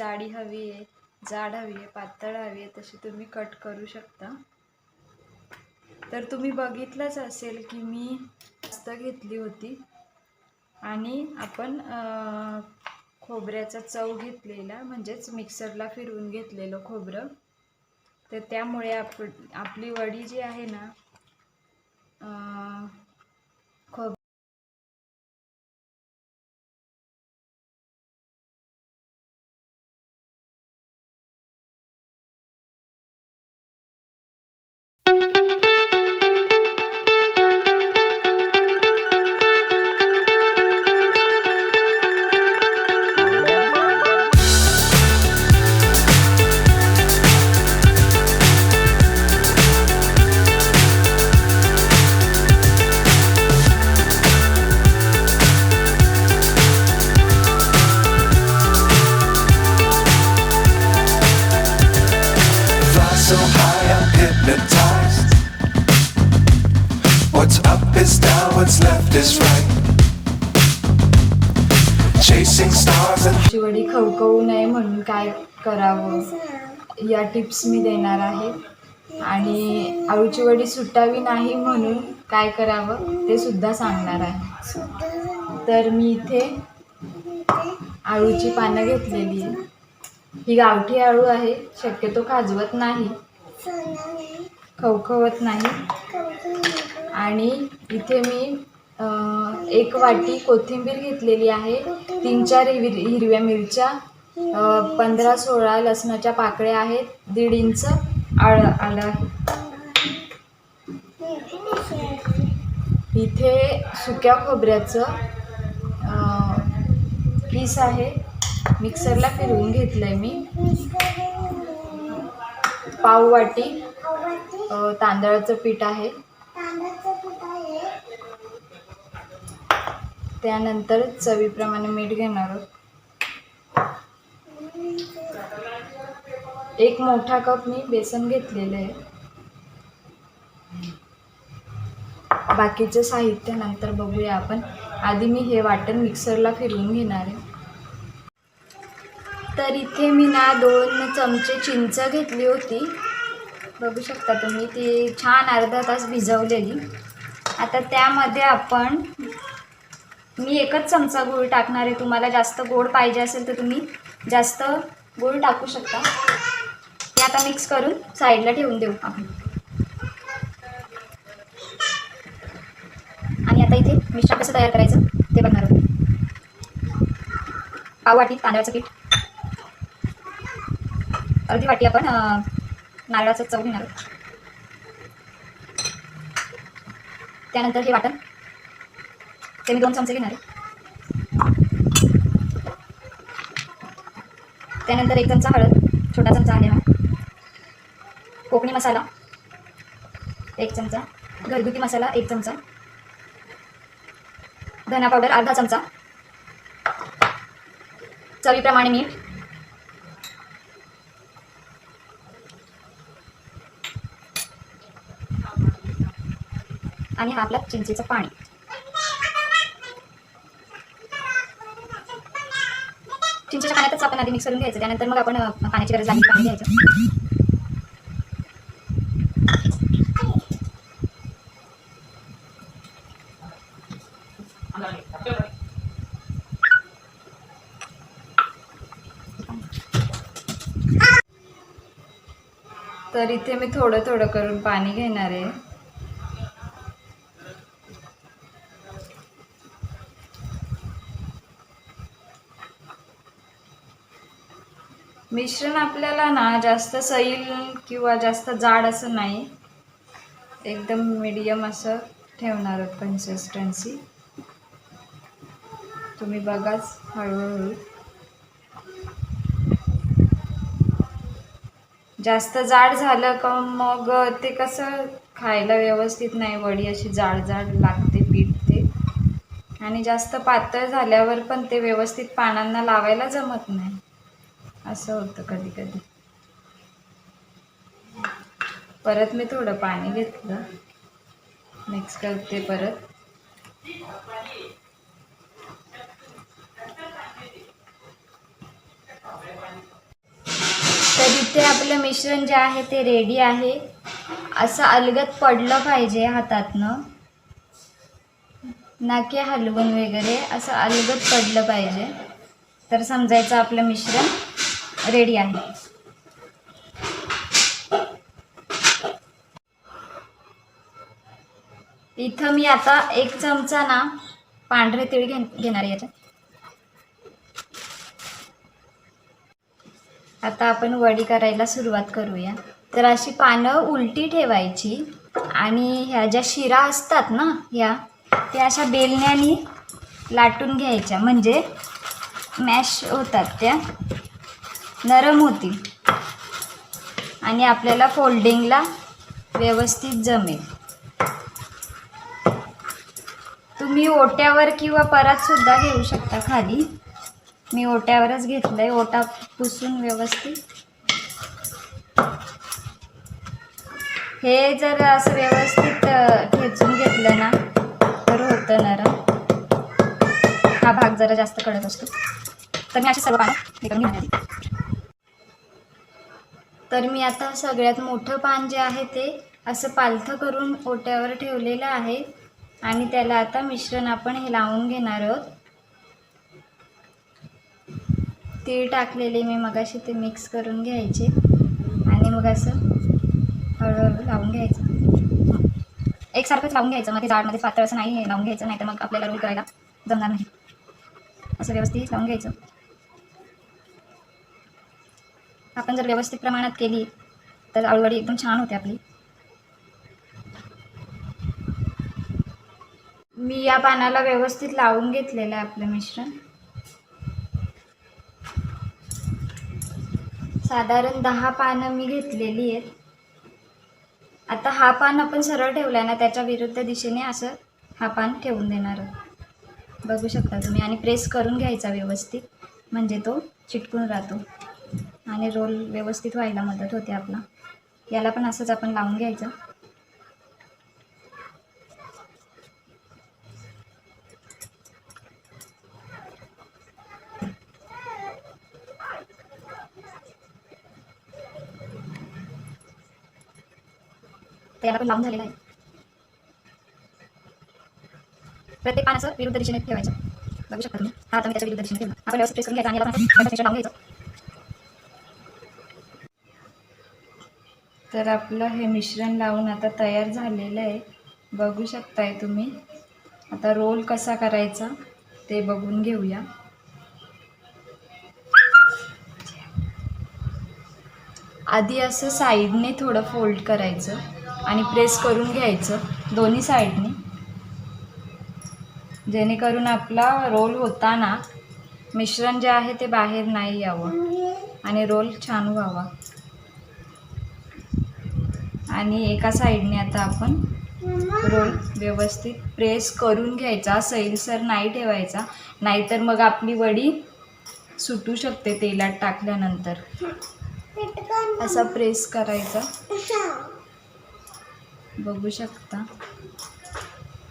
जाडी हवी आहे जाड हवी आहे पातळ हवी आहे तशी तुम्ही कट करू शकता. तर तुम्ही बघितलंच असेल की मी जास्त घेतली होती. आणि आपण खोबऱ्याचा चव घेतलेला म्हणजेच मिक्सरला फिरवून घेतलेलं खोबरं. तर त्यामुळे आप आपली वडी जी आहे ना so high, I'm hypnotized. What's up is down, what's left is right. Chasing stars and ची वडी खवखवू नये म्हणून काय करावं? या टिप्स मी देणार आहे. आणि आळूची वडी सुटावी नाही म्हणून काय करावं? ते सुद्धा सांगणार आहे. तर मी इथे आळूची पानं घेतलेली आहे ही गावठी आळू आहे. शक्यतो खाजवत नाही. खवखवत नाही. आणि इथे मी एक वाटी कोथिंबीर घेतलेली आहे. तीन चार हिर हिरव्या मिरच्या पंधरा सोळा लसणाच्या पाकळ्या आहेत. दीड इंच आळ आलं आहे. इथे सुक्या खोबऱ्याचं पीस आहे. मिक्सरला फिरवून घेतलं आहे मी. पाव वाटी तांदळाचं पीठ आहे. त्यानंतर चवीप्रमाणे मीठ घेणार आहोत. एक मोठा कप मी बेसन घेतलेलं आहे. बाकीचं साहित्य नंतर बघूया आपण. आधी मी हे वाटण मिक्सरला फिरवून घेणार आहे. तर इथे मी ना दोन चमचे चिंच घेतली होती. बघू शकता तुम्ही ती छान अर्धा तास भिजवलेली. आता त्यामध्ये आपण मी एकच चमचा गूळ टाकणार आहे. तुम्हाला जास्त गोड पाहिजे असेल तर तुम्ही जास्त गूळ टाकू शकता. ते आता मिक्स करून साईडला ठेवून देऊ आपण. आणि आता इथे मिश्रण कसं तयार करायचं ते बघणार आहोत. पाव वाटी तांदळाचं पीठ. अर्धी वाटी आपण नारळाचं चव घेणार त्यानंतर हे वाटण. ते मी दोन चमचे घेणार त्यानंतर एक चमचा हळद छोटा चमचा आले कोकणी मसाला एक चमचा घरगुती मसाला एक चमचा धना पावडर अर्धा चमचा चवीप्रमाणे मीठ आणि हा आपला चिंचेचं पाणी. चिंचेच्या पाण्यातच आपण आधी मिक्स करून घ्यायचं. त्यानंतर मग आपण पाण्याची गरज लागली पाणी घ्यायचं तर इथे मी थोडं थोडं करून पाणी घेणार आहे. मिश्रण आपल्याला ना जास्त सैल किंवा जास्त जाड असं नाही. एकदम मीडियम असं ठेवणार आहोत कन्सिस्टन्सी तुम्ही बघाच हळूहळू. जास्त जाड झालं का मग ते कसं खायला व्यवस्थित नाही वडी अशी जाड जाड लागते पीठ ते आणि जास्त पातळ झाल्यावर पण ते व्यवस्थित पानांना लावायला जमत नाही. असं होतं कधी कधी. परत मी थोडं पाणी घेतलं. मिक्स करते परत. तर इथे आपलं मिश्रण जे आहे ते रेडी आहे. असं अलगत पडलं पाहिजे हातातनं. ना की हलवून वगैरे असं अलगत पडलं पाहिजे. तर समजायचं आपलं मिश्रण. रेडी आहे. इथं मी आता एक चमचा ना पांढरे तीळ घेण घेणार आहे याच्यात. आता आपण वडी करायला सुरुवात करूया. तर अशी पानं उलटी ठेवायची आणि ह्या ज्या शिरा असतात ना ह्या त्या अशा बेलण्याने लाटून घ्यायच्या. म्हणजे मॅश होतात त्या. नरम होतील आणि आपल्याला फोल्डिंगला व्यवस्थित जमेल. तुम्ही ओट्यावर किंवा परात सुद्धा घेऊ शकता खाली. मी ओट्यावरच घेतलंय. ओटा पुसून व्यवस्थित. हे जर असं व्यवस्थित ठेचून घेतलं ना तर होतं नरम. हा भाग जरा जास्त कडक असतो. तर मी अशी सर्व पानं हे करून घेणार आहे. तर मी आता सगळ्यात मोठं पान जे आहे ते असं पालथं करून ओट्यावर ठेवलेलं आहे. आणि त्याला आता मिश्रण आपण हे लावून घेणार आहोत. तीळ टाकलेले मी मगाशी ते मिक्स करून घ्यायचे. आणि मग असं हळूहळू लावून घ्यायचं. एकसारखंच लावून घ्यायचं. मग ते जाडमध्ये पातळ असं नाही लावून घ्यायचं. नाही तर मग आपल्याला रोल करायला जमणार नाही. असं व्यवस्थित लावून घ्यायचं. आपण जर व्यवस्थित प्रमाणात केली तर आळूवडी एकदम छान होते आपली. मी या पानाला व्यवस्थित लावून घेतलेलं आहे आपलं मिश्रण. साधारण दहा पानं मी घेतलेली आहेत. आता हा पान आपण सरळ ठेवलाय ना त्याच्या विरुद्ध दिशेने असं हा पान ठेवून देणार आहोत. बघू शकता तुम्ही. आणि प्रेस करून घ्यायचा व्यवस्थित म्हणजे तो चिटकून राहतो. आणि रोल व्यवस्थित व्हायला मदत होते आपला. याला पण असंच आपण लावून घ्यायचं. तर याला पण लावून झालेला आहे. प्रत्येक पानाचं विरुद्ध दिशेने ठेवायचं. बघू शकता तुम्ही. हा आता मी त्याच्या विरुद्ध दिशेने ठेवला आपण व्यवस्थित प्रेस करून घ्यायचा आणि लावून घ्यायचं. तर आपलं हे मिश्रण लावून आता तयार झालेलं आहे. बघू शकताय तुम्ही. आता रोल कसा करायचा ते बघून घेऊया. आधी असं साईडने थोडं फोल्ड करायचं आणि प्रेस करून घ्यायचं दोन्ही साईडने. जेणेकरून आपला रोल होताना मिश्रण जे आहे ते बाहेर नाही यावं आणि रोल छान व्हावा. आणि एका साईडने आता आपण रोल व्यवस्थित प्रेस करून घ्यायचा. सैलसर नाही ठेवायचा. नाहीतर मग आपली वडी सुटू शकते तेलात टाकल्यानंतर. असा प्रेस करायचा. बघू शकता.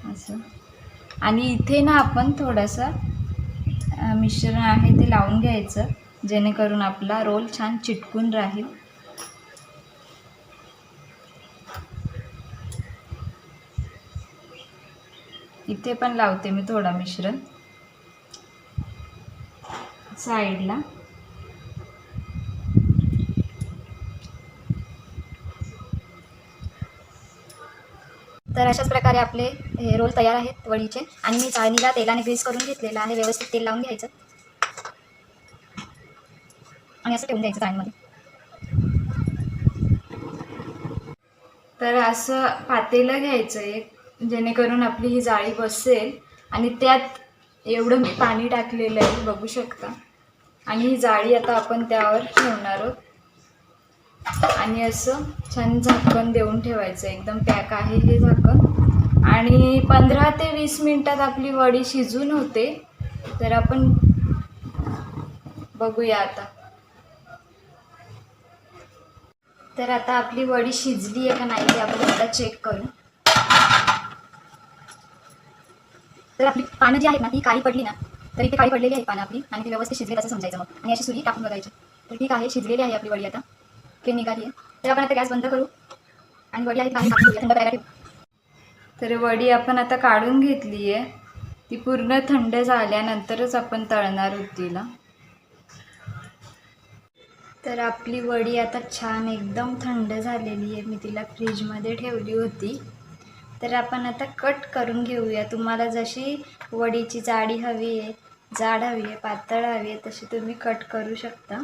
असं. आणि इथे ना आपण थोडंसं मिश्रण आहे ते लावून घ्यायचं. जेणेकरून आपला रोल छान चिटकून राहील. इथे पण लावते मी थोडा मिश्रण. साईडला. तर अशाच प्रकारे आपले हे रोल तयार आहेत वडीचे. आणि मी चाळणीला तेलाने ग्रीस करून घेतलेलं आहे. व्यवस्थित तेल लावून घ्यायचं. आणि असं ठेवून द्यायचं चाळणीमध्ये. तर असं पातेलं घ्यायचं एक. जेणेकरून आपली ही जाळी बसेल आणि त्यात एवढं मी पाणी टाकलेलं आहे बघू शकता. आणि ही जाळी आता आपण त्यावर ठेवणार आहोत. आणि असं छान झाकण देऊन ठेवायचं एकदम पॅक आहे हे झाकण. आणि पंधरा ते वीस मिनिटात आपली वडी शिजून होते. तर आपण बघूया आता. तर आता आपली वडी शिजली आहे का नाही ते आपण आता चेक करू. तर आपली पानं जी आहेत ना ती काळी पडली ना तर इथे काळी पडलेली आहेत पानं आपली. आणि ती व्यवस्थित शिजली असं समजायचं मग. आणि अशी सुरी टाकून बघायची. तर ठीक आहे शिजलेली आहे आपली वडी आता. ते निघाली आहे. तर आपण आता गॅस बंद करू. आणि वडी आहे टाकून थंड करायला ठेवू. तर वडी आपण आता काढून घेतली आहे. ती पूर्ण थंड झाल्यानंतरच आपण तळणार आहोत तिला तर आपली वडी आता छान एकदम थंड झालेली आहे. मी तिला फ्रीजमध्ये ठेवली होती. तर आपण आता कट करून घेऊया. तुम्हाला जशी वडीची जाडी हवी आहे जाड हवी आहे पातळ हवी आहे तशी तुम्ही कट करू शकता.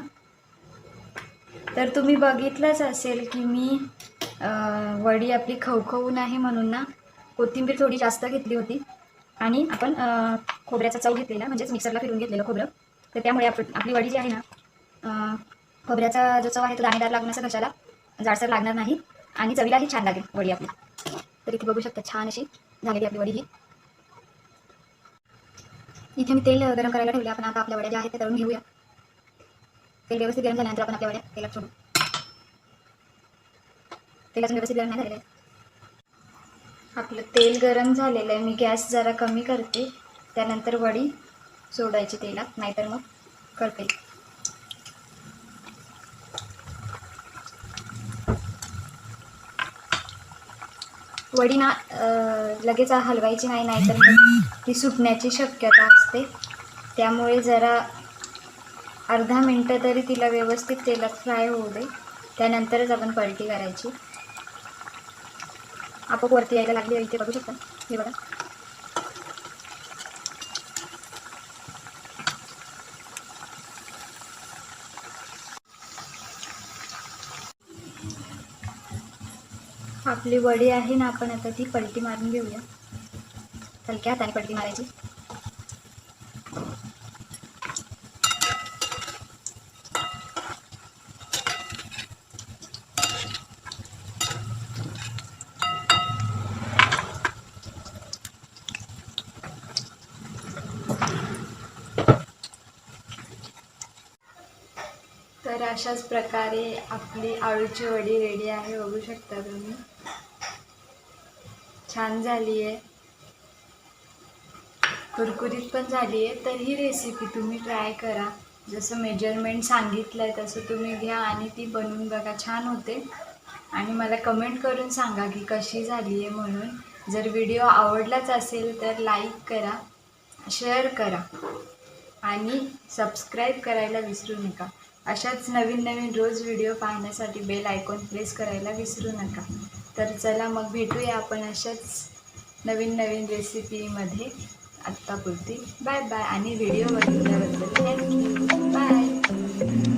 तर तुम्ही बघितलंच असेल की मी वडी आपली खवखवू नाही म्हणून ना कोथिंबीर थोडी जास्त घेतली होती. आणि आपण खोबऱ्याचा चव घेतलेला म्हणजेच मिक्सरला फिरून घेतलेलं खोबरं. तर त्यामुळे आप आपली वडी जी आहे ना खोबऱ्याचा जो चव आहे तो दाणेदार लागण्याचा कशाला? जाडसर लागणार नाही. आणि चवीलाही छान लागेल वडी आपली. तर इथे बघू शकता छान अशी झालेली आपली वडी ही. इथे मी तेल गरम करायला ठेवले. आपण आता आपल्या वड्या ज्या आहेत त्या तळून घेऊया. तेल व्यवस्थित गरम झाल्यानंतर आपण आपल्या वड्या तेलात सोडू. तेलाचं व्यवस्थित गरम नाही झालेलं आहे. आपलं तेल गरम झालेलं आहे. मी गॅस जरा कमी करते. त्यानंतर वडी सोडायची तेलात. नाहीतर मग करते. वडी ना लगेच हलवायची नाही नाहीतर ती सुटण्याची शक्यता असते. त्यामुळे जरा अर्धा मिनटं तरी तिला व्यवस्थित तेलात फ्राय होऊ दे. त्यानंतरच आपण पलटी करायची. आपोआप वरती यायला लागली इथे बघू शकता? हे बघा. आपली वडी आहे ना आपण आता ती पलटी मारून घेऊया. हलक्या हाताने पलटी मारायची. तर अशाच प्रकारे आपली आळूची वडी रेडी आहे. बघू शकता तुम्ही. छान झाली आहे कुरकुरीत पण झाली आहे तर ही रेसिपी तुम्ही ट्राय करा. जसं मेजरमेंट सांगितलं आहे तसं तुम्ही घ्या आणि ती बनवून बघा. छान होते. आणि मला कमेंट करून सांगा की कशी झाली आहे म्हणून. जर व्हिडिओ आवडलाच असेल तर लाईक करा शेअर करा. आणि सबस्क्राईब करायला विसरू नका. अशाच नवीन नवीन रोज व्हिडिओ पाहण्यासाठी बेल आयकॉन प्रेस करायला विसरू नका. तर चला मग भेटूया आपण अशाच नवीन नवीन रेसिपीमध्ये आत्तापुरती. बाय बाय आणि व्हिडिओ बघितल्याबद्दल थँक्यू